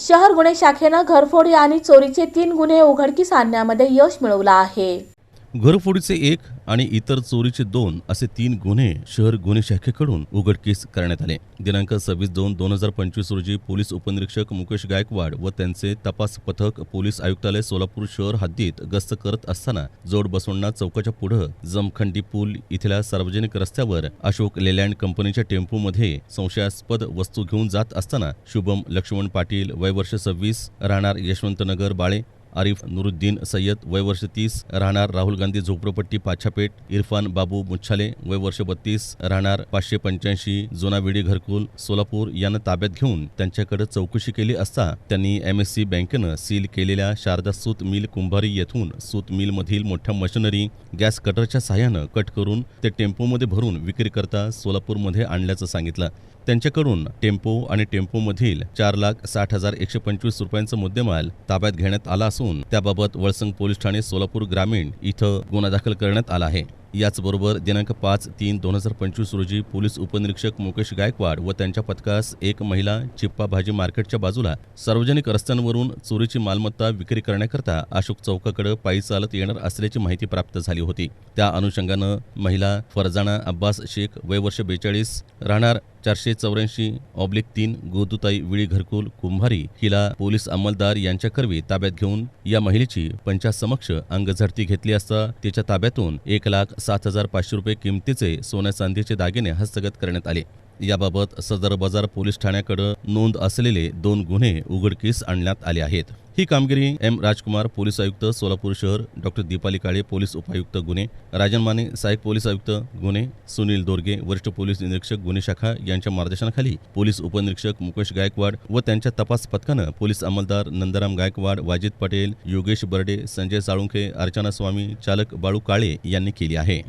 शहर गुन्हे शाखेनं घरफोडी आणि चोरीचे तीन गुन्हे उघडकीस आणण्यामध्ये यश मिळवलं आहे. घरफोडीचे एक आणि इतर चोरीचे दोन असे तीन गुन्हे शहर गुन्हे शाखेकडून उघडकीस करण्यात आले. दिनांक सव्वीस दोन दोन हजार पंचवीस रोजी पोलीस उपनिरीक्षक मुकेश गायकवाड व त्यांचे तपास पथक पोलीस आयुक्तालय सोलापूर शहर हद्दीत गस्त करत असताना जोड बसवण्णा चौकाच्या पुढं जमखंडी पूल इथल्या सार्वजनिक रस्त्यावर अशोक लेलँड कंपनीच्या टेम्पोमध्ये संशयास्पद वस्तू घेऊन जात असताना शुभम लक्ष्मण पाटील वय वर्ष सव्वीस राहणार यशवंतनगर बाळे आरिफ नुरुद्दीन सय्यद वय वर्ष तीस राहणार राहुल गांधी झोपडपट्टी पाछापेठ इरफान बाबू मुच्छाले वय वर्ष बत्तीस राहणार पाचशे पंच्याऐंशी जोनाविडी घरकुल सोलापूर यांना ताब्यात घेऊन त्यांच्याकडे चौकशी केली असता त्यांनी एम एस सी बँकेनं सील केलेल्या शारदा सूत मिल कुंभारी येथून सूत मिलमधील मोठ्या मशिनरी गॅस कटरच्या सहाय्यानं कट करून ते टेम्पोमध्ये भरून विक्रीकरता सोलापूरमध्ये आणल्याचं सांगितलं. त्यांच्याकडून टेम्पो आणि टेम्पोमधील चार लाख साठ हजार एकशे पंचवीस रुपयांचा मुद्देमाल ताब्यात घेण्यात आला असून त्याबाबत वळसंग पोलीस ठाणे सोलापूर ग्रामीण इथं गुन्हा दाखल करण्यात आला आहे. याचबरोबर दिनांक पाच तीन दोन हजार पंचवीस रोजी पोलीस उपनिरीक्षक मुकेश गायकवाड व त्यांच्या पथकास एक महिला चिप्पा भाजी मार्केटच्या बाजूला सार्वजनिक रस्त्यांवरून चोरीची मालमत्ता विक्री करण्याकरता अशोक चौकाकडे पायी चालत येणार असल्याची माहिती प्राप्त झाली होती. त्या अनुषंगानं महिला फरजाना अब्बास शेख वय वर्ष बेचाळीस राहणार चारशे चौऱ्याऐंशी ऑब्लिक तीन गोदुताई विळी घरकुल कुंभारी हिला पोलीस अंमलदार यांच्याकरवी ताब्यात घेऊन या महिलेची पंचासमक्ष अंगझडती घेतली असता तिच्या ताब्यातून एक लाख सात हजार पाचशे रुपये किमतीचे सोन्या चांदीचे दागिने हस्तगत करण्यात आले. याबाबत सदर बाजार पोलीस ठाण्याकडे नोंद असलेले दोन गुन्हे उघडकीस आणण्यात आले आहेत. ही कामगिरी एम राजकुमार पोलीस आयुक्त सोलापूर शहर डॉक्टर दीपाली काळे पोलीस उपायुक्त गुन्हे राजन माने सहाय्यक पोलीस आयुक्त गुन्हे सुनील दोरगे वरिष्ठ पोलीस निरीक्षक गुन्हे शाखा यांच्या मार्गदर्शनाखाली पोलीस उपनिरीक्षक मुकेश गायकवाड व त्यांच्या तपास पथकानं पोलीस अंमलदार नंदराम गायकवाड वाजिद पटेल योगेश बर्डे संजय साळुंखे अर्चना स्वामी चालक बाळू काळे यांनी केली आहे.